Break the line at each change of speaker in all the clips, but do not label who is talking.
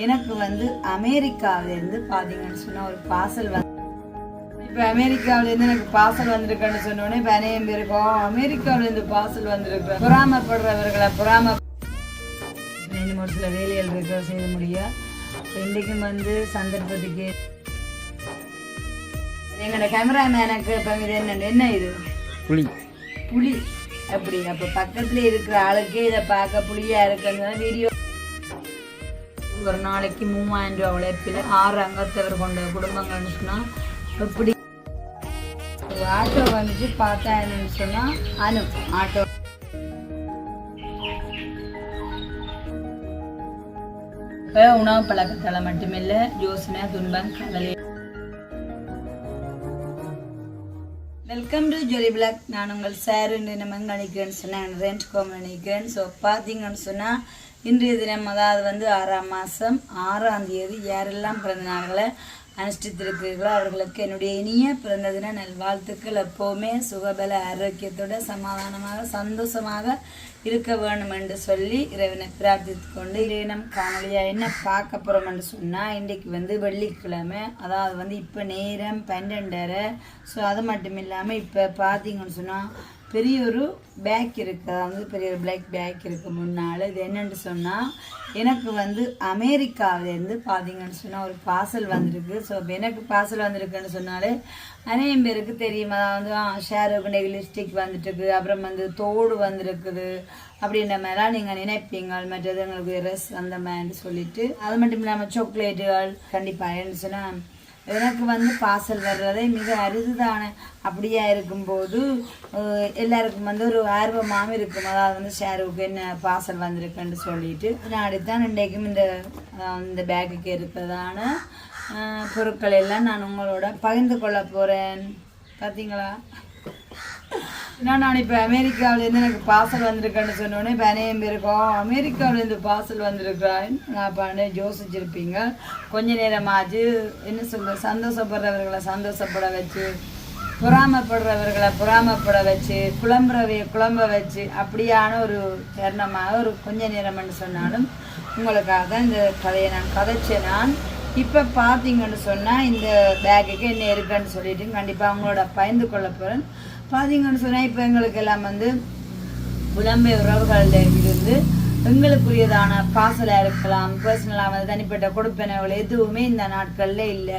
எனக்கு வந்து அமெரிக்காவிலேருந்து பார்த்தீங்கன்னு சொன்னால் ஒரு பார்சல் வந்து இப்போ அமெரிக்காவிலேருந்து எனக்கு பார்சல் வந்திருக்குன்னு சொன்னோடனே இப்போ அநேகம் பேருக்கும் அமெரிக்காவிலேருந்து பார்சல் வந்திருக்கு. பொறாமப்படுறவர்களை பொறாம ஒரு சில வேலைகள் இருக்க செய்ய முடியும் இன்றைக்கும் வந்து சந்தர்ப்பத்துக்கு எங்களோட கேமராமேனுக்கு இப்போ இது என்ன என்ன இது?
புளி
புளி அப்படி அப்போ பக்கத்தில் இருக்கிற ஆளுக்கே இதை பார்க்க புளியா இருக்குன்னு வீடியோ ஒரு நாளைக்கு மூவாயிரம் ரூபா உழைப்பில் ஆறு அங்கத்தவர் கொண்ட குடும்பங்கள்னு சொன்னால் எப்படி? ஆட்டோ வந்துச்சு பார்த்தாயிரம்னு சொன்னால் அனு ஆட்டோ. உணவு பழக்கத்தால் மட்டுமில்லை யோசனை துன்பம் கவலை. வெல்கம் டு ஜொலி பிளாக் நான் உங்கள் சார் நம்ம நினைக்கிறேன்னு சொன்னேன் ரெண்ட் கோம் நினைக்கிறேன் ஸோ பார்த்தீங்கன்னு சொன்னால் இன்றைய தினம் அதாவது வந்து ஆறாம் மாதம் ஆறாம் தேதி யாரெல்லாம் பிறந்த நாள்களை அனுஷ்டித்திருக்கிறீர்களோ அவர்களுக்கு என்னுடைய இனிய பிறந்த தின நல்வாழ்த்துக்கள் எப்போவுமே சுகபல ஆரோக்கியத்தோட சமாதானமாக சந்தோஷமாக இருக்க வேண்டும் என்று சொல்லி இறைவனை பிரார்த்தித்து கொண்டு இறைவனம் காணொலியாக என்ன பார்க்க போகிறோம் என்று சொன்னால் இன்றைக்கு வந்து வெள்ளிக்கிழமை. அதாவது வந்து இப்போ நேரம் பன்னெண்டரை. ஸோ அது மட்டும் இல்லாமல் இப்போ பார்த்தீங்கன்னு சொன்னால் பெரிய ஒரு பேக் இருக்குது அதாவது பெரிய ஒரு பிளாக் பேக் இருக்குது முன்னால். இது என்னென்னு சொன்னால் எனக்கு வந்து அமெரிக்காவிலேருந்து பார்த்தீங்கன்னு சொன்னால் ஒரு பார்சல் வந்திருக்கு. ஸோ எனக்கு பார்சல் வந்திருக்குன்னு சொன்னாலே அநேகம் பேருக்கு தெரியும்? அதாவது ஷேருக்கு லிப்ஸ்டிக் வந்துட்டுருக்கு. அப்புறம் வந்து தோடு வந்திருக்குது. அப்படின்ற மாதிரிலாம் நீங்கள் நினைப்பீங்க. மற்றது எங்களுக்கு ட்ரெஸ் அந்த மாதிரி சொல்லிட்டு. அது மட்டும் இல்லாமல் சாக்லேட்டுகள் கண்டிப்பாக என்ன சொன்னால் எனக்கு வந்து பார்சல் வர்றதே மிக அரிதுதான? அப்படியா இருக்கும்போது எல்லாருக்கும் வந்து ஒரு ஆர்வமாகவும் இருக்கும். அதாவது வந்து ஷேருக்கு என்ன பார்சல் வந்திருக்குன்னு சொல்லிட்டு. நான் தான் இன்றைக்கும் இந்த இந்த பேக்குக்கு இருக்கிறதான பொருட்கள் எல்லாம் நான் உங்களோட பகிர்ந்து கொள்ள போகிறேன் பார்த்தீங்களா நான் நான் இப்போ அமெரிக்காவிலேருந்து எனக்கு பார்சல் வந்திருக்கேன்னு சொன்னோடனே இப்போ அநேகம் பேருக்கும் அமெரிக்காவிலேருந்து பார்சல் வந்திருக்கிறான் நான் பண்ண யோசிச்சிருப்பீங்க? கொஞ்ச நேரமாச்சு என்ன சொல்ற சந்தோஷப்படுறவர்களை சந்தோஷப்பட வச்சு பொறாமப்படுறவர்களை பொறாமப்பட வச்சு குழம்புறவைய குழம்ப வச்சு அப்படியான ஒரு தருணமாக ஒரு கொஞ்ச நேரம்னு சொன்னாலும் உங்களுக்காக இந்த கதையை நான் கதைச்சேன் நான் இப்போ பார்த்தீங்கன்னு சொன்னால் இந்த பேக்குக்கு என்ன இருக்குன்னு சொல்லிட்டு கண்டிப்பாக அவங்களோட பயந்து கொள்ள போகிறேன் பார்த்தீங்கன்னு சொன்னால் இப்போ எங்களுக்கு எல்லாம் வந்து புலம்பெய உறவுகளில் இருந்து எங்களுக்குரியதான பாசலாக இருக்கலாம் பர்சனலாக வந்து தனிப்பட்ட கொடுப்பனவுகள் எதுவுமே இந்த நாட்களில் இல்லை.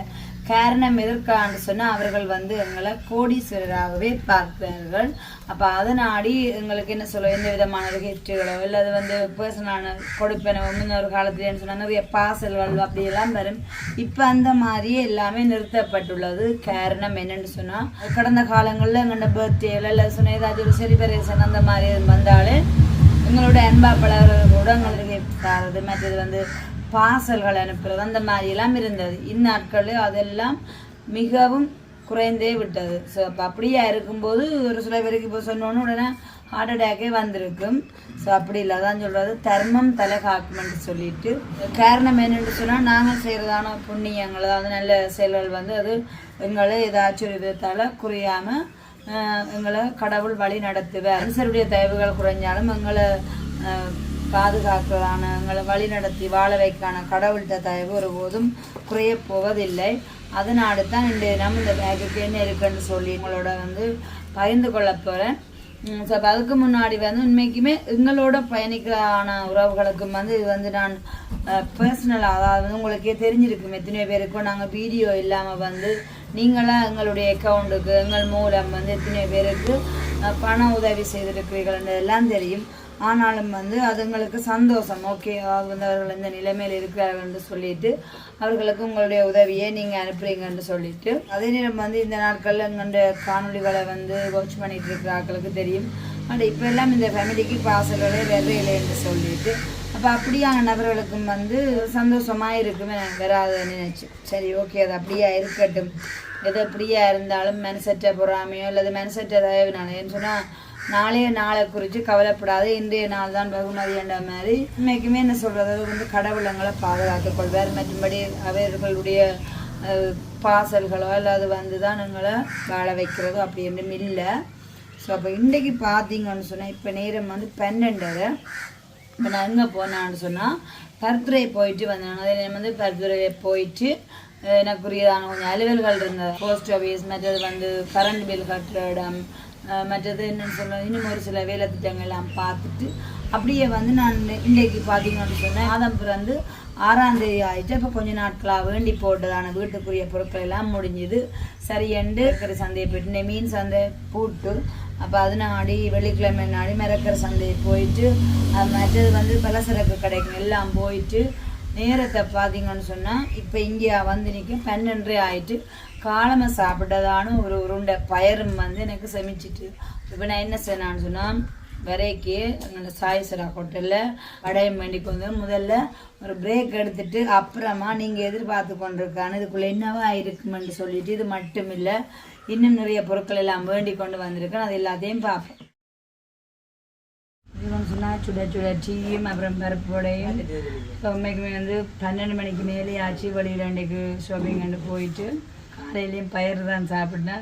காரணம் எதற்கான்னு சொன்னால் அவர்கள் வந்து எங்களை கோடீஸ்வரராகவே பார்ப்பார்கள் அப்போ அதனாடி எங்களுக்கு என்ன சொல்ல எந்த விதமான கிஃப்ட்டுகளோ இல்லை அது வந்து பர்சனலான கொடுப்பனவோ முன்னொரு காலத்துலன்னு சொன்னால் நிறைய பார்சல்கள் அப்படியெல்லாம் வரும். இப்போ அந்த மாதிரியே எல்லாமே நிறுத்தப்பட்டுள்ளது. காரணம் என்னன்னு சொன்னால் கடந்த காலங்களில் எங்களோட பர்த்டேல இல்லை சொன்ன ஏதாச்சும் ஒரு செலிப்ரேஷன் அந்த மாதிரி வந்தாலே எங்களோட அன்பா பழகிறவர்கள் கூட எங்களுக்கு தரது. மற்றது வந்து பார்சல்கள் அனுப்புறது அந்த மாதிரியெல்லாம் இருந்தது. இந்நாட்களில் அதெல்லாம் மிகவும் குறைந்தே விட்டது. ஸோ அப்போ அப்படியே இருக்கும்போது ஒரு சில பேருக்கு இப்போ சொன்னோன்னு உடனே ஹார்ட் அட்டாக்கே வந்திருக்கும். ஸோ அப்படி இல்லை. அதான் சொல்கிறது தர்மம் தலை காக்குமென்று சொல்லிட்டு. காரணம் என்னென்னு சொன்னால் நாங்கள் செய்கிறதான புண்ணியங்கள் அதாவது நல்ல செயல்கள் வந்து அது எங்களை ஏதாச்சும் ஒரு விதத்தால் குறையாமல் எங்களை கடவுள் வழி நடத்துவார். அரசருடைய தயவுகள் குறைஞ்சாலும் எங்களை ஆஹ் பாதுகாக்கிறதான எங்களை வழி நடத்தி வாழ வைக்கான கடவுள்கிட்ட தயவு ஒருபோதும் குறைய போவதில்லை அதனால தான் இந்த நம்ம இந்த பேக்குக்கு என்ன இருக்குன்னு சொல்லி உங்களோட வந்து பகிர்ந்து கொள்ள போகிறேன் ஸோ அதுக்கு முன்னாடி வந்து உண்மைக்குமே எங்களோட பயணிக்கிறான உறவுகளுக்கும் வந்து இது வந்து நான் பர்சனலாக அதாவது வந்து உங்களுக்கே தெரிஞ்சிருக்கும். எத்தனையோ பேருக்கும் நாங்கள் வீடியோ இல்லாமல் வந்து நீங்களாம் எங்களுடைய அக்கௌண்ட்டுக்கு எங்கள் மூலம் வந்து எத்தனையோ பேருக்கு பண உதவி செய்திருக்கிறீர்கள் எல்லாம் தெரியும். ஆனாலும் வந்து அதுங்களுக்கு சந்தோஷம். ஓகே வந்து அவர்கள் இந்த நிலைமையில் இருக்கிறார்கள் என்று சொல்லிட்டு அவர்களுக்கு உங்களுடைய உதவியை நீங்கள் அனுப்புறீங்கன்னு சொல்லிட்டு. அதே நேரம் வந்து இந்த நாட்களில் எங்களுடைய காணொலிகளை வந்து வாட்ச் பண்ணிட்டு இருக்கிற ஆட்களுக்கு தெரியும். ஆனால் இப்போ எல்லாம் இந்த ஃபேமிலிக்கு பாசல்களே வெறையில்லை என்று சொல்லிட்டு. அப்போ அப்படியான நபர்களுக்கும் வந்து சந்தோஷமாக இருக்குமே நான் வராத நினச்சி. சரி ஓகே அது அப்படியே இருக்கட்டும். எது அப்படியா இருந்தாலும் மனசற்ற பொறாமையோ அல்லது மனசற்ற தயவுனாலேன்னு சொன்னால் நாளைய நாளை குறித்து கவலைப்படாது இன்றைய நாள் தான் பகுமதி என்ற மாதிரி இன்னைக்குமே என்ன சொல்கிறது வந்து கடவுளங்களை பாதுகாத்துக் கொள்வார். மற்றும்படி அவர்களுடைய பாசல்களோ அல்லது வந்து தான் எங்களை வாழ வைக்கிறதோ அப்படி ஒன்றும் இல்லை. ஸோ அப்போ இன்றைக்கு பார்த்தீங்கன்னு சொன்னால் இப்போ நேரம் வந்து பன்னெண்டரை. இப்போ நான் எங்கே போனான்னு சொன்னால் பர்துரை போயிட்டு வந்தேன். அதே நேரம் வந்து பருத்துறை போயிட்டு எனக்குரியதான கொஞ்சம் அலுவல்கள் இருந்தது. போஸ்ட் ஆஃபீஸ் மற்றது வந்து கரண்ட் பில் கட்டுற இடம் மற்றது என்னன்னு சொல்ல இன்னும் ஒரு சில வேலை திட்டங்கள் எல்லாம் பார்த்துட்டு அப்படியே வந்து நான் இன்றைக்கு பார்த்தீங்கன்னு சொன்னேன் மாதம் பிறந்து ஆறாம் தேதி ஆயிட்டு இப்போ கொஞ்ச நாட்களாக வேண்டி போட்டதான வீட்டுக்குரிய பொருட்கள் எல்லாம் முடிஞ்சுது. சரியண்டு இருக்கிற சந்தையை போயிட்டு இந்த மீன் சந்தை பூட்டு அப்போ அது நாடி வெள்ளிக்கிழமை நாடி மிரக்கிற சந்தையை போயிட்டு மற்றது வந்து பலசரக்கு கடைக்கு எல்லாம் போயிட்டு நேரத்தை பார்த்தீங்கன்னு சொன்னால் இப்போ இங்கே வந்து நிற்க பன்னெண்டரை ஆயிட்டு காலமை சாப்பிட்டதான ஒரு உருண்டை பயரும் வந்து எனக்கு செமிச்சிட்டு. இப்போ நான் என்ன செய்யணான்னு சொன்னால் வரைக்கு எங்களோட சாய்சரா ஹோட்டலில் வடையம் வேண்டிக்கு வந்து முதல்ல ஒரு பிரேக் எடுத்துட்டு அப்புறமா நீங்கள் எதிர்பார்த்து கொண்டிருக்கான்னு இதுக்குள்ளே என்னவா இருக்குமென்று சொல்லிட்டு இது மட்டும் இல்லை இன்னும் நிறைய பொருட்கள் எல்லாம் வேண்டி கொண்டு வந்திருக்கேன். அது எல்லாத்தையும் பார்ப்போம். இதுன்னு சொன்னால் சுட சுட டீயும் அப்புறம் பருப்போடையும் இப்போ வந்து பன்னெண்டு மணிக்கு மேலே ஆச்சு வழியில் அன்றைக்கு ஷாப்பிங் அண்டு போயிட்டு காலையிலையும் பயிர் தான் சாப்பிட்டா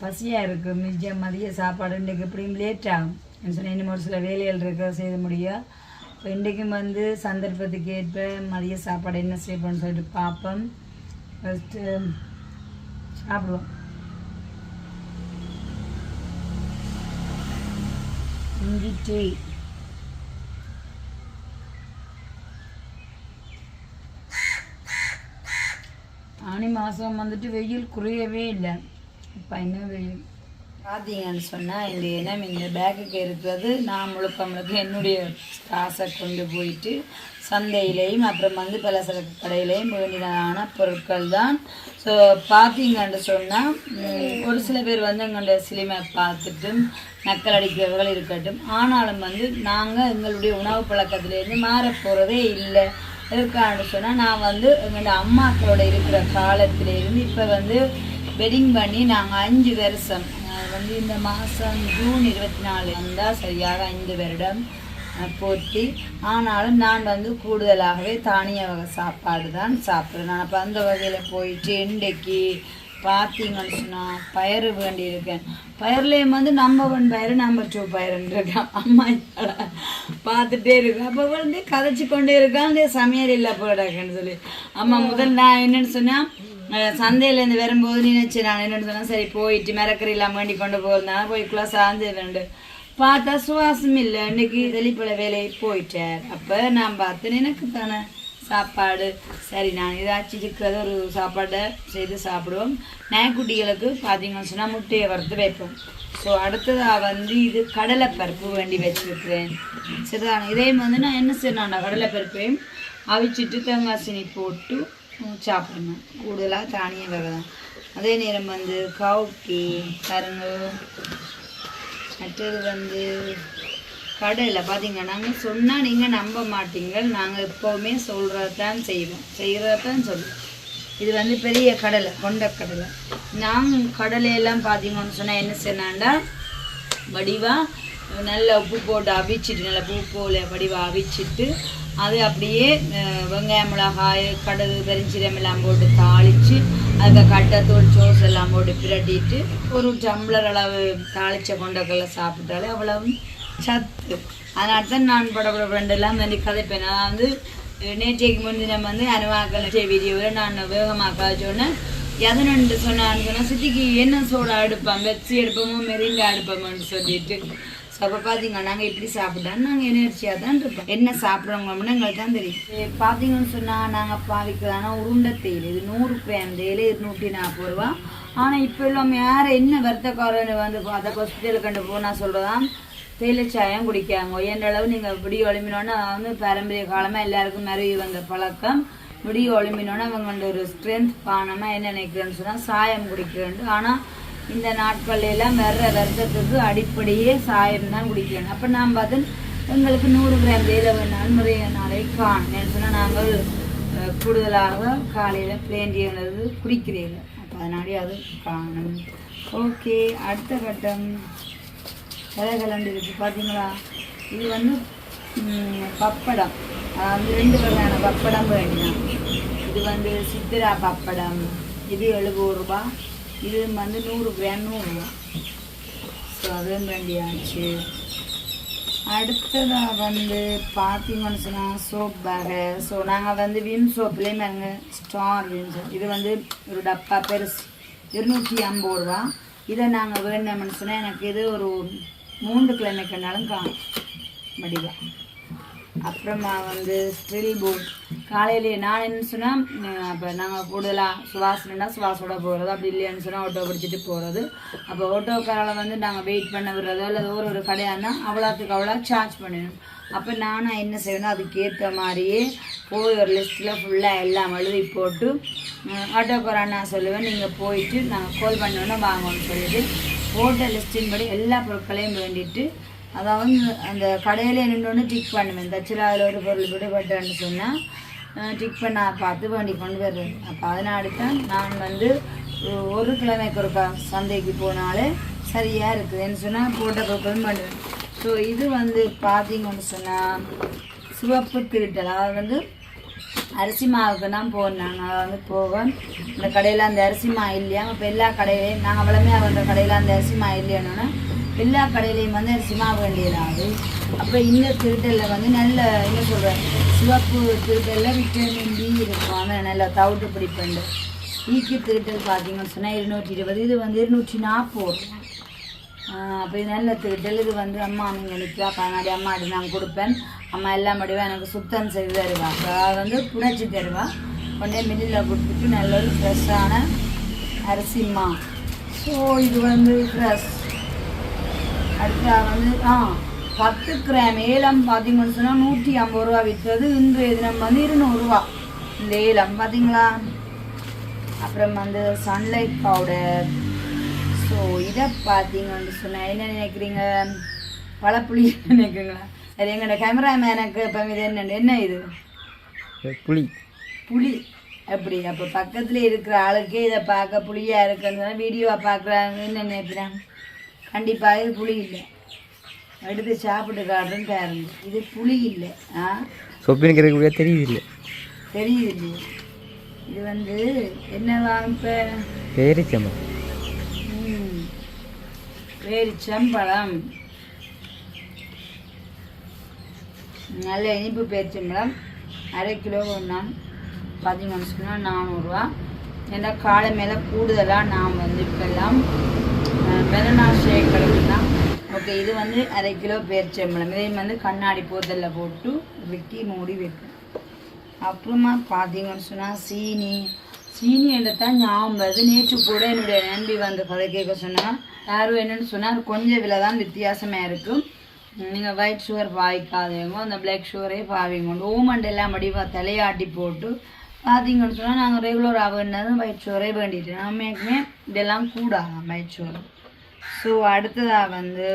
பசியாக இருக்குது மிச்சம் மதிய சாப்பாடு இன்றைக்கு எப்படியும் லேட் ஆகும். சொன்னால் இன்னும் ஒரு சில வேலைகள் இருக்க செய்ய முடியும் இப்போ இன்றைக்கும் வந்து சந்தர்ப்பத்துக்கு ஏற்ப மதிய சாப்பாடு என்ன செய்யணும்னு சொல்லிட்டு பார்ப்போம். ஃபஸ்ட்டு சாப்பிடுவோம். இஞ்சி டீ. ஆனி மாதம் வந்துட்டு வெயில் குறையவே இல்லை. இப்போ என்ன வெயில்? பார்த்தீங்கன்னு சொன்னால் இந்த இனம் இந்த பேக்குக்கு இருக்கிறது நான் முழுக்க முழுக்க என்னுடைய காசை கொண்டு போயிட்டு சந்தையிலையும் அப்புறம் வந்து பலசரக்கு கடையிலையும் வேண்டியதான பொருட்கள் தான். ஸோ பார்த்தீங்கன்னு சொன்னால் ஒரு சில பேர் வந்து எங்களுடைய சிலிமை பார்த்துட்டு நக்கல் அடிக்கிறவர்கள் இருக்கட்டும் ஆனாலும் வந்து நாங்கள் எங்களுடைய உணவு பழக்கத்துலேருந்து மாற போகிறதே இல்லை. இருக்கான்னு சொன்னால் நான் வந்து எங்களோட அம்மாக்களோட இருக்கிற காலத்திலேருந்து இப்போ வந்து வெட்டிங் பண்ணி நாங்கள் அஞ்சு வருஷம் வந்து இந்த மாதம் ஜூன் இருபத்தி நாலு வந்தால் சரியாக ஐந்து வருடம் அஹ் பூர்த்தி ஆனாலும் நான் வந்து கூடுதலாகவே தானிய வகை சாப்பாடு தான் சாப்பிட்றேன். நான் அப்போ அந்த வகையில் போயிட்டு இன்றைக்கு பார்த்தீங்கன்னு சொன்னால் பயிறு வேண்டியிருக்கேன். பயிர்லேயும் வந்து நம்பர் ஒன் பயிர் நம்பர் டூ பயிர்ன்னு இருக்கான் அம்மா பார்த்துட்டே இருக்கேன் அப்போ வந்து கதைச்சு கொண்டே இருக்கான் இந்த சமையல் இல்லை போடாக்கன்னு சொல்லி. அம்மா முதல் நான் என்னன்னு சொன்னால் சந்தையிலேருந்து வரும்போது நினைச்சு நான் என்னென்னு சொன்னால் சரி போயிட்டு மிரக்கறி இல்லாமல் வேண்டி கொண்டு போய் போய்க்குள்ள சார்ந்து பார்த்தா சுவாசம் இல்லை. இன்னைக்கு வெளிப்பட வேலையை போயிட்டார் அப்போ நான் பார்த்தேன் எனக்கு தானே. சாப்பாடு. சரி நான் ஏதாச்சும் இருக்கிறத ஒரு சாப்பாடை செய்து சாப்பிடுவோம். நாய்க்குட்டிகளுக்கு பார்த்தீங்கன்னு சொன்னால் முட்டையை வறுத்து வைப்போம். ஸோ அடுத்ததாக வந்து இது கடலைப்பருப்பு வேண்டி வச்சுருக்கிறேன். சரிதான் இதே வந்து நான் என்ன செய்யணும்னா கடலைப்பருப்பையும் அவிச்சிட்டு தேங்காய் சீனி போட்டு சாப்பிடணும். கூடுதலாக தானியம் வகை தான் அதே நேரம் வந்து கவுக்கி கருங்கு மற்றது வந்து கடையில் பார்த்தீங்க நாங்கள் சொன்னால் நீங்கள் நம்ப மாட்டீங்க. நாங்கள் எப்போவுமே சொல்கிறது தான் செய்வோம். செய்கிறத தான் சொல்லுவோம். இது வந்து பெரிய கடலை கொண்ட கடலை நாங்கள் கடலையெல்லாம் பார்த்தீங்கன்னு சொன்னால் என்ன செய்யணாண்டா வடிவாக நல்ல உப்பு போட்டு அவிச்சிட்டு நல்லா பூ போல வடிவாக அவிச்சிட்டு அது அப்படியே வெங்காயம் மிளகாய் கடுகு பெருஞ்சீரம் எல்லாம் போட்டு தாளித்து அதுக்கு கட்டத்தூள் சோஸ் எல்லாம் போட்டு பிரட்டிட்டு ஒரு டம்ளர் அளவு தாளித்த கொண்டக்கடலை சாப்பிட்டாலே அவ்வளவு சத்து. அதனால தான் நான் படப்பட ஃப்ரெண்டெல்லாம் வந்து கதைப்பேன். நான் வந்து நேற்றைக்கு முன்தினம் வந்து அனுவாக்கள் வீடியோவில் நான் வேகமாக சொன்னேன். எதனு சொன்னான்னு சொன்னால் சிட்டிக்கு என்ன சோடா எடுப்போம் வெச்சி எடுப்போமோ மெரிண்டா எடுப்போமோன்னு சொல்லிட்டு. ஸோ அப்போ பார்த்தீங்க நாங்கள் இப்படி சாப்பிட்டா நாங்கள் எனர்ஜியாக தான் இருப்போம். என்ன சாப்பிட்றவங்கன்னு எங்களுக்கு தான் தெரியும் பார்த்தீங்கன்னு சொன்னால் நாங்கள் பாவிக்கிறதான உருண்டை தேயிலை. இது நூறு கிராம் தேயிலை இருநூற்றி நாற்பது ரூபா. ஆனால் இப்போ இல்லாமல் யார் என்ன வருத்தக்காரன்னு வந்து அதை ஹாஸ்பிட்டலுக்கு கண்டு போனால் சொல்கிறதான் தேயிலை சாயம் குடிக்காங்க என்ற அளவு நீங்கள் முடி ஒளிமினோன்னா வந்து பாரம்பரிய காலமாக எல்லாருக்கும் மருவி வந்த பழக்கம். முடி ஒளிமினோன்னா அவங்க ஒரு ஸ்ட்ரென்த் பானமாக என்ன நினைக்கிறேன்னு சொன்னால் சாயம் குடிக்கிறேன் ஆனால் இந்த நாட்கள் எல்லாம் வர்ற வருஷத்துக்கு அடிப்படையே சாயம் தான் குடிக்கிறேன் அப்போ நாம் பார்த்து எங்களுக்கு நூறு கிராம் தேயிலை வேணாலும் நாளை காணும் சொன்னால் நாங்கள் கூடுதலாக காலையில் பிளேண்டியது குடிக்கிறீங்க அப்போ அதனாலே அது காணும். ஓகே அடுத்த கட்டம். விலை இருக்குது பார்த்தீங்களா இது வந்து பப்படம். அதாவது ரெண்டு வகையான பப்படம் வேண்டினான் இது வந்து சித்திரா பப்படம். இது எழுபது ரூபா. இது வந்து நூறு கிராம் நூறுரூவா ஸோ அதுவும் வேண்டியாச்சு. அடுத்ததாக வந்து பார்த்தீங்கன்னு சொன்னால் சோப் பேகு ஸோ நாங்கள் வந்து விம் சோப்லேயே நாங்கள் ஸ்டார் விம் சோப். இது வந்து ஒரு டப்பா பெருசு. இருநூற்றி ஐம்பது ரூபா. இதை நாங்கள் வேணும்னு சொன்னால் எனக்கு இது ஒரு மூன்று கிழமைக்குனாலும் கா வடிவம். அப்புறமா வந்து ஸ்டில் போட் காலையிலேயே நான் என்ன சொன்னால் அப்போ நாங்கள் கூடுதலாக சுவாசனா சுவாசோட போகிறது அப்படி இல்லைன்னு சொன்னால் ஆட்டோ பிடிச்சிட்டு போகிறது அப்போ ஆட்டோக்காரால் வந்து நாங்கள் வெயிட் பண்ண விடுறதோ இல்லை ஒரு ஒரு கடையானா அவ்வளோத்துக்கு அவ்வளோ சார்ஜ் பண்ணிடணும். அப்போ நானும் என்ன செய்யணும் அதுக்கேற்ற மாதிரியே போய் ஒரு லிஸ்ட்டில் ஃபுல்லாக எல்லாம் எழுதி போட்டு ஆட்டோக்காரன் நான் சொல்லுவேன் நீங்கள் போயிட்டு நாங்கள் கால் பண்ணோன்னே வாங்கணும்னு சொல்லிட்டு போட்ட லிஸ்டின் படி எல்லா பொருட்களையும் வேண்டிட்டு அதாவது அந்த கடையில் நின்று டிக் பண்ணுவேன் தச்சில் அதில் ஒரு பொருள் விடுபட்டேன்னு சொன்னால் டிக் பண்ண பார்த்து வேண்டி கொண்டு வர்றது அப்போ அதனால தான் நான் வந்து ஒரு கிழமைக்கு ஒருக்கா சந்தைக்கு போனாலே சரியாக இருக்குதுன்னு சொன்னால் போட்ட பொருட்களும் பண்ணுவேன். ஸோ இது வந்து பார்த்தீங்கன்னு சொன்னால் சிவப்பு திருட்டல். அதாவது வந்து அரிசி மாவுக்கு தான் போனாங்க வந்து போவோம். இந்த கடையில் அந்த அரிசி மா இல்லையா? இப்போ எல்லா கடையிலையும் நாங்கள் வளமையாக வந்த கடையில் அந்த அரிசி மா இல்லையானோன்னா எல்லா கடையிலையும் வந்து அரிசி மாவு வேண்டியதாகுது அப்போ இந்த திருட்டலில் வந்து நல்ல என்ன சொல்கிறேன் சிவப்பு திருட்டலில் விட்டமின் டி இருக்கும். அவன் நல்லா தவிட்டு பிடிப்பண்டு. ஈக்கி திருட்டல் பார்த்தீங்கன்னு சொன்னால் இருநூற்றி இருபது. இது வந்து இருநூற்றி நாற்பது. அப்போ இது நல்ல இது வந்து அம்மா நீங்கள் நிற்கா கண்ணாடி அம்மாடி நான் கொடுப்பேன். அம்மா எல்லா முடிவா எனக்கு சுத்தம் செய்து தருவா. அப்போ வந்து புணச்சி தருவா. கொண்டே மில்லில் கொடுத்துட்டு நல்ல ஒரு ஃப்ரெஷ்ஷான அரிசிம்மா ஸோ இது வந்து ஃப்ரெஷ் அடுத்து வந்து ஆ பத்து கிராம் ஏலம் பார்த்தீங்கன்னு சொன்னால் நூற்றி ஐம்பது ரூபா விற்றது. இன்றைய தினம் வந்து இருநூறுவா இந்த ஏலம் பார்த்தீங்களா அப்புறம் வந்து சன்லைட் பவுடர் ஸோ இதை பார்த்தீங்கன்னு சொன்னால் என்ன நினைக்கிறீங்க? பழப்புளி நினைக்கிறீங்களா? சரி எங்களோட கேமராமேனுக்கு இப்போ இது என்ன என்ன இது?
புளி
புளி அப்படி அப்போ பக்கத்தில் இருக்கிற ஆளுக்கே இதை பார்க்க புளியாக இருக்குன்னு வீடியோவை பார்க்குறாங்க. என்ன நினைக்கிறேன் கண்டிப்பாக இது புளி இல்லை. எடுத்து சாப்பிட்டு காட்டுறேன்னு பாருங்க இது புளி இல்லை. ஆ?
சொப்பினுக்கு கூட தெரியுது இல்லை.
தெரியுது? இது வந்து என்னவா இப்போ
பேரிச்சம்பா.
பேரிச்சம்பழம் நல்ல இனிப்பு பேரிச்சம்பழம் அரை கிலோ ஒன்றாம் பதிமூணு சொன்னால் நானூறுரூவா ஏன்னா காலை மேலே கூடுதலாக நாம் வந்து இப்போல்லாம் பெலனா ஷேக் தான். ஓகே இது வந்து அரை கிலோ பேரிச்சம்பழம் இதையும் வந்து கண்ணாடி போதலில் போட்டு வெட்டி மூடி வைப்பேன் அப்புறமா பார்த்தீங்கன்னு சொன்னால் சீனி சீனி தான் ஞாபகம் வருது. நேற்று கூட என்னுடைய நண்பி வந்து கதை கேட்க சொன்னால் யாரும் என்னென்னு சொன்னால் கொஞ்சம் விலை தான் வித்தியாசமாக இருக்கும் நீங்கள் ஒயிட் சுகர் பாய்க்காதவங்க அந்த பிளாக் சுகரே பாவிங்க ஓமண்ட் எல்லாம் வடிவா தலையாட்டி போட்டு பார்த்தீங்கன்னு சொன்னால் நாங்கள் ரெகுலராக வேண்டினது ஒயிட் சுகரே வேண்டிட்டு. நம்மளுக்குமே இதெல்லாம் கூடாதான் ஒயிட் சுகர் ஸோ அடுத்ததாக வந்து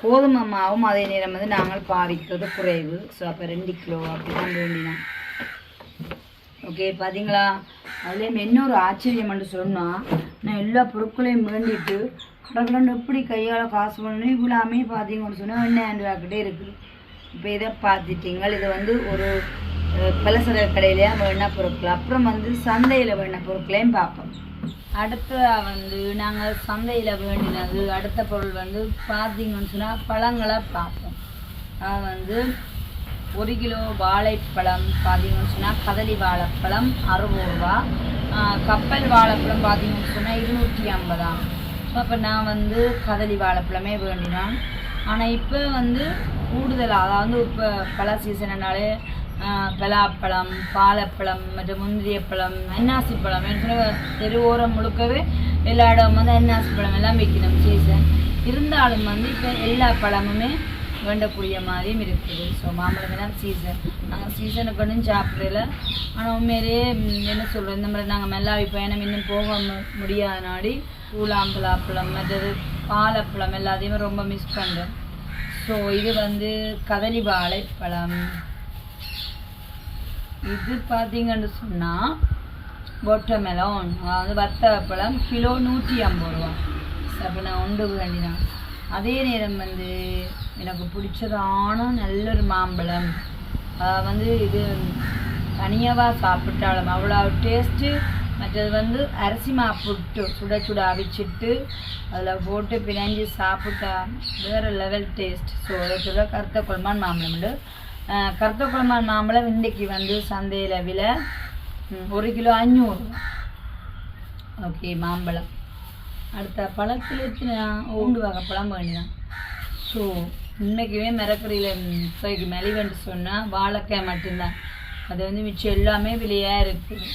கோதுமை மாவும் அதே நேரம் வந்து நாங்கள் பாவிக்கிறது குறைவு. ஸோ அப்போ ரெண்டு கிலோ அப்படி தான் வேண்டினோம் ஓகே பார்த்தீங்களா அதுலேயும் இன்னொரு ஆச்சரியம் ஆச்சரியம்னு சொன்னால் நான் எல்லா பொருட்களையும் மீண்டிட்டு கடற்கடன் எப்படி கையால் காசு பண்ணணும் இவ்வளோமே பார்த்தீங்கன்னு சொன்னால் எண்ணெய் ரூபாக்கிட்டே இருக்குது இப்போ இதை பார்த்துட்டீங்க இது வந்து ஒரு பலசர கடையிலையா வேணா பொருட்கள். அப்புறம் வந்து சந்தையில் வேணா பொருட்களையும் பார்ப்போம். அடுத்ததாக வந்து நாங்கள் சந்தையில் வேண்டினது அடுத்த பொருள் வந்து பார்த்தீங்கன்னு சொன்னால் பழங்களை பார்ப்போம். வந்து ஒரு கிலோ வாழைப்பழம் பார்த்தீங்கன்னு சொன்னால் கதலி வாழைப்பழம் அறுபது ரூபா கப்பல் வாழைப்பழம் பார்த்தீங்கன்னு சொன்னால் இருநூற்றி ஐம்பதாம். ஸோ அப்போ நான் வந்து கதலி வாழைப்பழமே வேண்டினான் ஆனால் இப்போ வந்து கூடுதலாக அதாவது இப்போ பல சீசனாலே பலாப்பழம் பாலப்பழம் மற்றும் முந்திரியப்பழம் அன்னாசி பழம் தெரு ஓரம் முழுக்கவே எல்லா இடம் வந்து அன்னாசி பழம் எல்லாம் வைக்கணும் சீசன். இருந்தாலும் வந்து இப்போ எல்லா பழமுமே வேண்டக்கூடிய மாதிரியும் இருக்குது. ஸோ மாம்பழம் எல்லாம் சீசன் நாங்கள் சீசனுக்கு ஒன்றும் சாப்பிடல. ஆனால் உண்மையிலேயே என்ன சொல்கிறது இந்த மாதிரி நாங்கள் மெல்லாவி பயணம் இன்னும் போக முடியாத நாடி கூழாம்பலாப்பழம் மற்றது பாலப்பழம் எல்லாத்தையுமே ரொம்ப மிஸ் பண்ணுறோம் ஸோ இது வந்து கதலி வாழைப்பழம். இது பார்த்தீங்கன்னு சொன்னால் வாட்டர்மெலன் அதாவது வத்தப்பழம் கிலோ நூற்றி ஐம்பது ரூபா. அப்போ நான் உண்டு வேண்டினான் அதே நேரம் வந்து எனக்கு பிடிச்சதான நல்ல ஒரு மாம்பழம் வந்து இது தனியாக சாப்பிட்டாலும் அவ்வளோ டேஸ்ட்டு. மற்றது வந்து அரிசி மா புட்டு சுட சுட அவிச்சிட்டு அதில் போட்டு பிணைஞ்சு சாப்பிட்டா வேறு லெவல் டேஸ்ட் ஸோ அதை சொல்ல கருத்த குழம்பான் மாம்பழம் உண்டு. கருத்த குழம்பான் மாம்பழம் இன்றைக்கி வந்து சந்தையில் விலை ஒரு கிலோ அஞ்சூறு ஓகே மாம்பழம். அடுத்த பழத்தில் எத்தனை ஊண்டு வகை பழம் வேண்டிதான் ஸோ இன்றைக்குமே மரக்கறியில் இப்போக்கு மெலிவென்று சொன்னால் வாழைக்காய் மட்டும்தான். அது வந்து மிச்சம் எல்லாமே விலையாக இருக்குது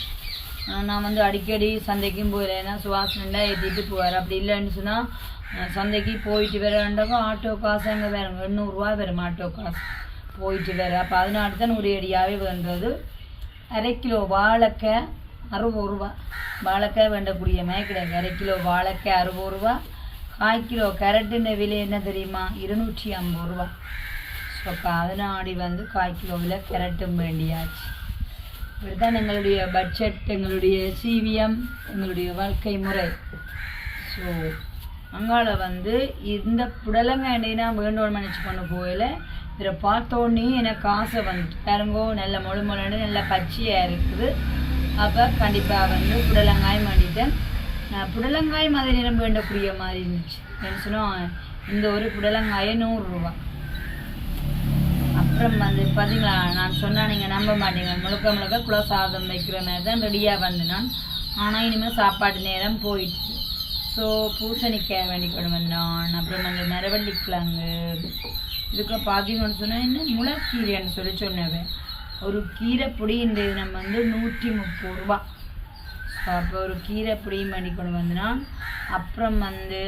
நான் வந்து அடிக்கடி சந்தைக்கும் போகிறேன்னா சுவாசனண்டா ஏற்றிட்டு போவார். அப்படி இல்லைன்னு சொன்னால் சந்தைக்கு போயிட்டு வர வேண்டாம். ஆட்டோ காசு அங்கே வேற எண்ணூறுரூவா வரும் ஆட்டோ காசு. போயிட்டு வர. அப்போ அதனால தான் ஒரு அடியாகவே வேண்டது. அரை கிலோ வாழைக்காய் அறுபது ரூபா. வாழைக்காய் வேண்டக்கூடியமே கிடையாது அரை கிலோ வாழைக்காய் அறுபது ரூபா. கால் கிலோ கேரட்டுன்ற விலை என்ன தெரியுமா? இருநூற்றி ஐம்பது ரூபா. ஸோ அப்போ அதனாடி வந்து கால் கிலோவில் கேரட்டும் வேண்டியாச்சு. இப்படிதான் எங்களுடைய பட்ஜெட் எங்களுடைய சிவிஎம் எங்களுடைய வாழ்க்கை முறை. ஸோ அங்கால வந்து இந்த புடலங்காய் நான் வேண்டோன்னு நினச்சி பண்ண போகல. இதில் பார்த்தோன்னே எனக்கு ஆசை வந்துட்டு பாருங்கோ நல்ல மொழு மொழன்னு நல்ல பச்சையாக இருக்குது. அப்போ கண்டிப்பாக வந்து புடலங்காய் மாட்டிட்டேன் நான் புடலங்காய் மாதிரி நிறம் வேண்டக்கூடிய மாதிரி இருந்துச்சு. என்ன சொன்னால் இந்த ஒரு புடலங்காயை நூறுரூவா. அப்புறம் வந்து பார்த்தீங்களா நான் சொன்னால் நீங்கள் நம்ப மாட்டீங்க. முழுக்க முழுக்க குல சாதம் வைக்கிற மாதிரி தான் ரெடியாக வந்து நான். ஆனால் இனிமேல் சாப்பாடு நேரம் போயிட்டு. ஸோ பூசணிக்காய் வேண்டி கொண்டு வந்தான் அப்புறம் அந்த மரவள்ளிக்கிழங்கு இதுக்கு பார்த்தீங்கன்னு சொன்னால் என்ன? முளைக்கீரைன்னு சொல்லி சொன்னவன் ஒரு கீரைப்பொடி இந்த நம்ம வந்து நூற்றி முப்பது ரூபா. ஸோ அப்போ ஒரு கீரைப்பொடி பொடியும் பண்ணி கொண்டு அப்புறம் வந்து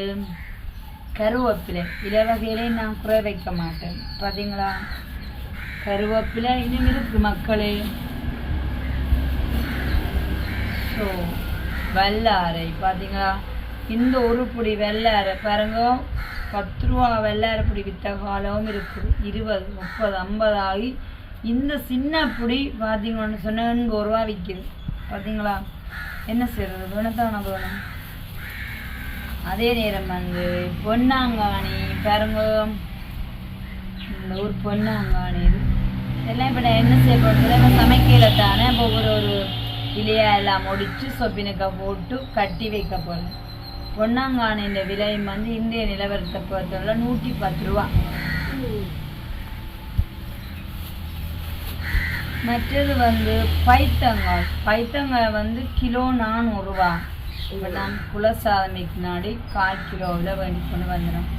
கருவேப்பிலை. இலை வகையிலே நான் குறை வைக்க மாட்டேன். பார்த்தீங்களா? கருவேப்பிலை இன்னும் இருக்கு மக்களே. ஸோ வெள்ளாரை பார்த்தீங்களா? இந்த ஒரு பொடி வெள்ளாரை பாருங்க. பத்து ரூபா வெள்ளாரை பொடி வித்த காலமும் இருக்குது. இருபது முப்பது ஐம்பது ஆகி இந்த சின்ன பொடி பார்த்தீங்கன்னு சொன்னால் எண்பது ரூபா விற்கிது பார்த்தீங்களா என்ன செய்யறது வேணத்தானே வேணும் அதே நேரம் வந்து பொன்னாங்காணி பாருங்க இந்த ஊர் பொன்னாங்காணி. இது எல்லாம் இப்போ நான் என்ன செய்ய போகிறது இப்போ சமைக்கல தானே. இப்போ ஒரு ஒரு இலையாக எல்லாம் முடித்து சொப்பினுக்க போட்டு கட்டி வைக்க போகிறேன் பொன்னாங்காணியின் விலை வந்து இந்திய நிலவரத்தை பொறுத்தவரை நூற்றி பத்து ரூபா. மற்றது வந்து பைத்தங்காய். பைத்தங்காய் வந்து கிலோ நானூறுரூவா இப்போ நான் குலசாதனைக்கு முன்னாடி கால் கிலோவில் வேண்டி கொண்டு வந்துடும்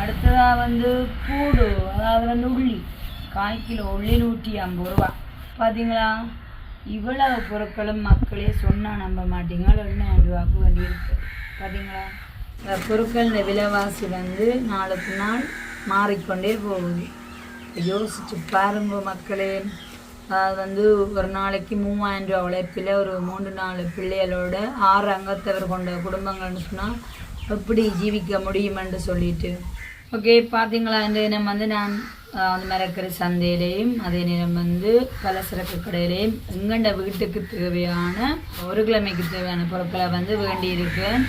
அடுத்ததாக வந்து பூடு அதாவது வந்து உள்ளி. கால் கிலோ உள்ளி நூற்றி ஐம்பது ரூபா. பார்த்தீங்களா இவ்வளவு பொருட்களும் மக்களே சொன்னால் நம்ப மாட்டீங்க. ரெண்டாயிரம் வண்டி இருக்குது பார்த்தீங்களா இந்த பொருட்கள் விலைவாசி வந்து நாளுக்கு நாள் மாறிக்கொண்டே போகுது. யோசிச்சு பாருங்க மக்களே. அது வந்து ஒரு நாளைக்கு மூவாயிரம் ரூபா உழைப்பில் ஒரு மூன்று நாலு பிள்ளைகளோட ஆறு அங்கத்தவர் கொண்ட குடும்பங்கள்னு சொன்னால் எப்படி ஜீவிக்க முடியுமென்று சொல்லிட்டு. ஓகே பார்த்தீங்களா இந்த தினம் வந்து நான் அந்த மரக்கறி சந்தையிலையும் அதே நேரம் வந்து பலசரக்கு கடையிலையும் எங்கண்ட வீட்டுக்கு தேவையான ஒரு கிழமைக்கு தேவையான பொருட்களை வந்து வேண்டி இருக்கேன்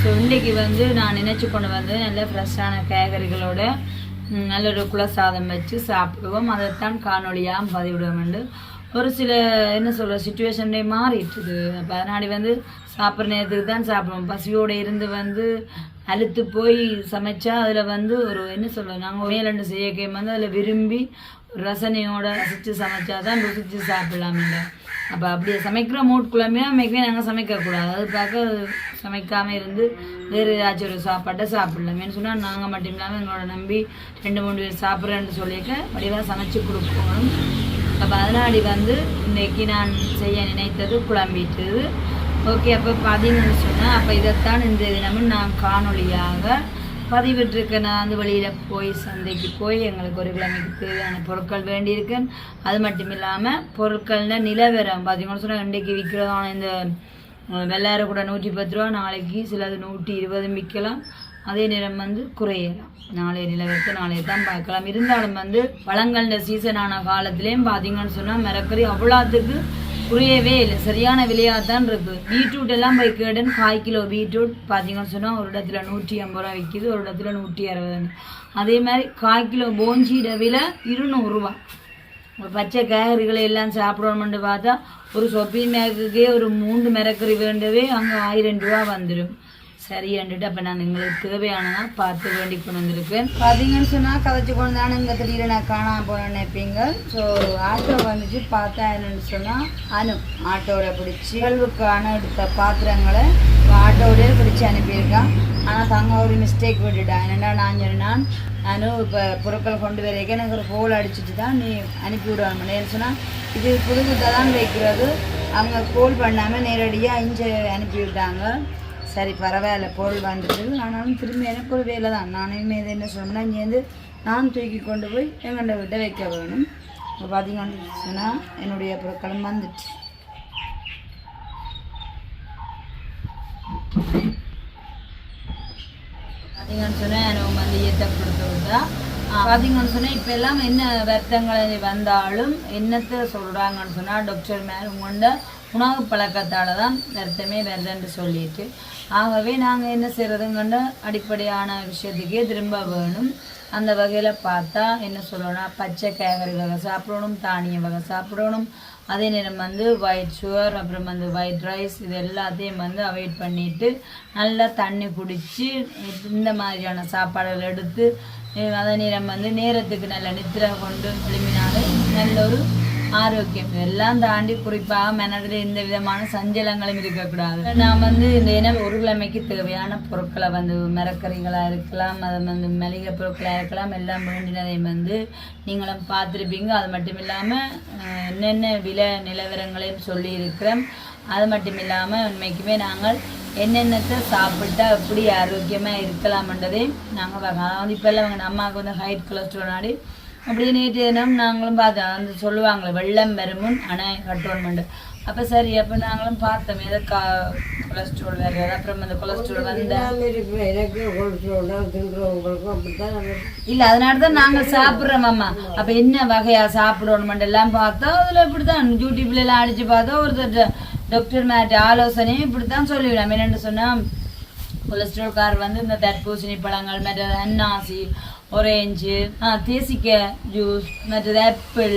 ஸோ இன்றைக்கு வந்து நான் நினச்சி கொண்டு வந்து நல்ல ஃப்ரெஷ்ஷான காய்கறிகளோட நல்ல ஒரு குலசாதம் வச்சு சாப்பிடுவோம். அதைத்தான் காணொலியாக பதிவிடுவோம் என்று. ஒரு சில என்ன சொல்கிற சுச்சுவேஷனே மாறிட்டுது. அப்போ அதனாடி வந்து சாப்பிட்ற நேரத்துக்கு தான் சாப்பிடுவோம். பசியோடு இருந்து வந்து அழுத்து போய் சமைச்சா அதில் வந்து ஒரு என்ன சொல்கிறது நாங்கள் மேலண்டு செய்ய கேம் வந்து அதில் விரும்பி ஒரு ரசனையோட ரசித்து சமைச்சா தான் ருசித்து சாப்பிடலாம் இல்லை அப்போ அப்படியே சமைக்கிற மூட்குழம்பே அமைக்கவே நாங்கள் சமைக்கக்கூடாது. அது பார்க்க சமைக்காமல் இருந்து வேறு ஏதாச்சும் ஒரு சாப்பாட்டை சாப்பிடலாமேனு சொன்னால் நாங்கள் மட்டும் இல்லாமல் எங்களோட நம்பி ரெண்டு மூணு பேர் சாப்பிட்றேன்னு சொல்லிக்க வடிவாக சமைச்சு கொடுக்கணும். அப்போ பதினாடி வந்து இன்னைக்கு நான் செய்ய நினைத்தது குழம்பிட்டது ஓகே அப்போ பதினொன்று சொன்னால் அப்போ இதைத்தான் இந்த தினமும் நான் காணொளியாக பதிவிட்டிருக்கேன். நான் வந்து வெளியில் போய் சந்தைக்கு போய் எங்களுக்கு ஒரு கிழமைக்கு தேவையான பொருட்கள் வேண்டியிருக்கு அது மட்டும் இல்லாமல் பொருட்கள்னால் நிலவரம் பார்த்தீங்கன்னு சொன்னால் இன்றைக்கு விற்கிறதான இந்த வெள்ளாரை கூட நூற்றி பத்து ரூபா நாளைக்கு சிலது நூற்றி இருபது விற்கலாம். அதே நேரம் வந்து குறையலாம். நாளைய நிலவரத்தை நாளைய தான் பார்க்கலாம். இருந்தாலும் வந்து பழங்கள்ன்ற சீசனான காலத்துலேயும் பார்த்தீங்கன்னு சொன்னால் மரக்கறி அவ்வளோத்துக்கு குறையவே இல்லை. சரியான விலையாக தான் இருக்குது பீட்ரூட் எல்லாம் போய் கேடன் கால் கிலோ பீட்ரூட் பார்த்தீங்கன்னு சொன்னால் ஒரு இடத்துல நூற்றி ஐம்பது ரூபா விற்கிது ஒரு இடத்துல நூற்றி அறுபது அதே மாதிரி காய் கிலோ போஞ்சியோட விலை இருநூறுவா பச்சை காய்கறிகளை எல்லாம் சாப்பிடணும்னு பார்த்தா ஒரு சொப்பி மேக்குக்கே ஒரு மூன்று மிரக்கறி வேண்டவே அங்கே ஆயிரம் ரூபா வந்துடும் சரியாண்டுட்டு அப்போ நான் எங்களுக்கு தேவையானதான் பார்த்து வேண்டி கொண்டு வந்திருக்கேன். பார்த்தீங்கன்னு சொன்னால் கதைச்சு கொண்டு தானே இங்கே திடீர்னு நான் காணாம போனேன் நினைப்பீங்க. ஸோ ஆட்டோ வந்துச்சு பார்த்தா என்னன்னு சொன்னால் அனு ஆட்டோவில் பிடிச்சி நிகழ்வுக்கான எடுத்த பாத்திரங்களை ஆட்டோவிலே பிடிச்சி அனுப்பியிருக்கான். ஆனால் தங்க ஒரு மிஸ்டேக் விட்டுட்டான். என்னடா நான் சொன்னான் நானும் இப்போ பொருட்கள் கொண்டு வரைக்கும் எனக்கு ஒரு கோல் அடிச்சுட்டு தான் நீ அனுப்பி விடுவாங்க. ஏன்னு சொன்னால் இது புதுமுத்தை தான் வைக்கிறது. அவங்க கோல் பண்ணாமல் நேரடியாக இஞ்சி அனுப்பி விட்டாங்க. சரி பரவாயில்ல பொருள் வந்துட்டு ஆனாலும் திரும்பி எனக்கு ஒரு வேலை தான். நானுமே இது என்ன சொன்னேன்னா இங்கேருந்து நான் தூக்கி கொண்டு போய் எங்கள்கிட்ட விட்ட வைக்க வேணும். இப்போ பார்த்தீங்கன்னு சொன்னால் என்னுடைய பொருட்களும் வந்துட்டு. பார்த்தீங்கன்னு சொன்னால் எனக்கு வந்து ஏற்ற கொடுத்து. விட்டா பார்த்தீங்கன்னு சொன்னால் இப்போ எல்லாம் என்ன வருத்தங்கள் வந்தாலும் என்னத்தை சொல்கிறாங்கன்னு சொன்னால் டாக்டர் மேல் உங்கள்ட உணவு பழக்கத்தால் தான் வருத்தமே வருதுன்னு சொல்லிட்டு. ஆகவே நாங்கள் என்ன செய்கிறதுங்கண்ட அடிப்படையான விஷயத்துக்கே திரும்ப வேணும். அந்த வகையில் பார்த்தா என்ன சொல்லணும் பச்சை காய்கறி வகை சாப்பிடணும் தானிய வகை சாப்பிடணும். அதே நேரம் வந்து ஒயிட் சுகர் அப்புறம் வந்து ஒயிட் ரைஸ் இது எல்லாத்தையும் வந்து அவாய்ட் பண்ணிவிட்டு நல்லா தண்ணி குடித்து இந்த மாதிரியான சாப்பாடுகள் எடுத்து அதே நேரம் வந்து நேரத்துக்கு நல்ல நித்திரை கொண்டு எழுப்பினாலே நல்ல ஒரு ஆரோக்கியம். எல்லாம் தாண்டி குறிப்பாக மனதில் எந்த விதமான சஞ்சலங்களும் இருக்கக்கூடாது. நான் வந்து இந்த ஏன்னா ஒரு கிழமைக்கு தேவையான பொருட்களை வந்து மரக்கறிகளாக இருக்கலாம் அது வந்து மளிகை பொருட்களாக இருக்கலாம் எல்லாம் வேண்டினதையும் வந்து நீங்களும் பார்த்துருப்பீங்க. அது மட்டும் இல்லாமல் என்னென்ன விலை நிலவரங்களையும் சொல்லியிருக்கிறோம். அது மட்டும் இல்லாமல் உண்மைக்குமே நாங்கள் என்னென்னத்தை சாப்பிட்டா எப்படி ஆரோக்கியமாக இருக்கலாம்ன்றதையும் நாங்கள் அதாவது இப்போ எல்லாம் அம்மாவுக்கு வந்து ஹைட் கொலஸ்ட்ரால் நாடி அப்படியே நேற்று தினம் நாங்களும் பார்த்தோம். அந்த சொல்லுவாங்களே வெள்ளம் வருமுன் அணை கட்டோன்மெண்ட் அப்போ சரி அப்போ நாங்களும் பார்த்தோம். ஏதோ கா கொலஸ்ட்ரால் வருது அப்புறம் அந்த கொலஸ்ட்ரால் வந்த
எனக்கு கொடுத்துருவோம்னா தின்றவங்களுக்கும் அப்படித்தான்
இல்ல அதனால தான் நாங்க சாப்பிடுறோம் அம்மா அப்ப என்ன வகையா சாப்பிடணும் எல்லாம் பார்த்தா அதுல இப்படித்தான் யூடியூப்ல எல்லாம் அடிச்சு பார்த்தா ஒருத்தர் டாக்டர் மேட் ஆலோசனையும் இப்படித்தான் சொல்லிவிடலாம் என்னென்னு சொன்னா கொலஸ்ட்ரால் கார் வந்து இந்த தர்பூசணி பழங்கள் மற்றது அன்னாசி ஒரேஞ்சு தேசிக்க ஜூஸ் மற்றது ஆப்பிள்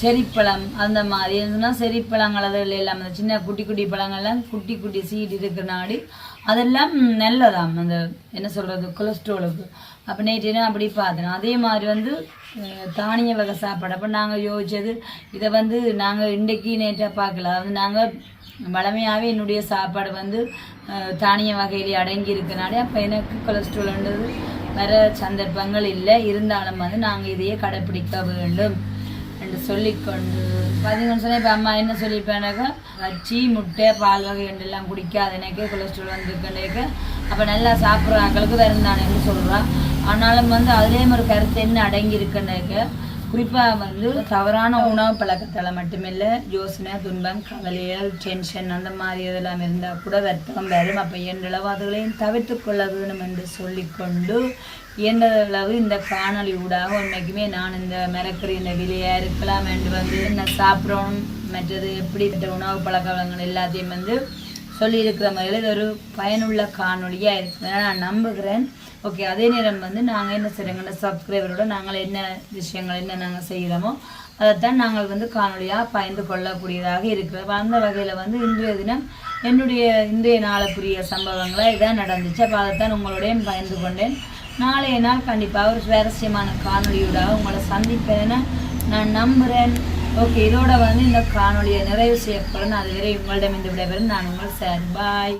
செரிப்பழம் அந்த மாதிரி. இருந்ததுன்னா செரிப்பழங்கள் அதில் எல்லாம் அந்த சின்ன குட்டி குட்டி பழங்கள்லாம் குட்டி குட்டி சீட் இருக்கிற நாடி. அதெல்லாம் நல்லதாம். அந்த என்ன சொல்கிறது கொலஸ்ட்ரோலுக்கு அப்போ நேற்று அப்படி பார்த்தோம். அதே மாதிரி வந்து தானிய வகை சாப்பாடு. அப்போ நாங்கள் யோசிச்சது இதை வந்து நாங்கள் இன்றைக்கி நேற்றாக பார்க்கல. அதாவது நாங்கள் வளமையாகவே என்னுடைய சாப்பாடு வந்து தானிய வகையிலே அடங்கி இருக்கனாலே அப்போ எனக்கு கொலஸ்ட்ரால்ன்றது வர சந்தர்ப்பங்கள் இல்லை இருந்தாலும் வந்து நாங்கள் இதையே கடைப்பிடிக்க வேண்டும் என்று சொல்லிக்கொண்டு பார்த்தீங்கன்னு சொன்னால் இப்போ அம்மா என்ன சொல்லியிருப்பேனாக்கா வச்சி முட்டை பால் வகை எல்லாம் குடிக்காத எனக்கே கொலஸ்ட்ரால் வந்துருக்கேன் அப்போ நல்லா சாப்பிட்ற ஆக்களுக்கு வருந்தானேன்னு சொல்கிறான் ஆனாலும் வந்து அதுலேயும் ஒரு கருத்து என்ன அடங்கி இருக்குன்னாக்க குறிப்பாக வந்து தவறான உணவு பழக்கத்தால் மட்டுமில்லை யோசனை துன்பம் கவலைகள் டென்ஷன் அந்த மாதிரி இதெல்லாம் இருந்தால் கூட வர்த்தகம் வரும் அப்போ என்றளவு அதுகளையும் தவிர்த்து கொள்ள வேணும் என்று சொல்லிக்கொண்டு இயன்றளவு இந்த காணொளி ஊடாக உண்மைக்குமே நான் இந்த மிரக்கறி இந்த விலையாக இருக்கலாம் என்று வந்து என்ன சாப்பிட்றோம் மற்றது எப்படிப்பட்ட உணவு பழக்க வழக்கங்கள் எல்லாத்தையும் வந்து சொல்லியிருக்கிற மாதிரி இது ஒரு பயனுள்ள காணொலியாக இருக்குது. நான் நம்புகிறேன். ஓகே அதே நேரம் வந்து நாங்கள் என்ன செய்கிறோங்கன்னா சப்ஸ்கிரைபரோட நாங்கள் என்ன விஷயங்கள் என்ன நாங்கள் செய்கிறோமோ அதைத்தான் நாங்கள் வந்து காணொலியாக பயந்து கொள்ளக்கூடியதாக இருக்கிறோம் அந்த வகையில் வந்து இன்றைய தினம் என்னுடைய இன்றைய நாளுக்குரிய சம்பவங்களாக இதான் நடந்துச்சு. அப்போ அதைத்தான் உங்களுடையும் பயந்து கொண்டேன். நாளைய நாள் கண்டிப்பாக ஒரு சுவாரஸ்யமான காணொலியோட உங்களை சந்திப்பேன்னு நான் நம்புகிறேன் ஓகே இதோட வந்து இந்த காணொலியை நிறைவு செய்யப்படும். அதுவரை உங்களிடம் இந்த விடைபெறும். நான் உங்கள் சார் பாய்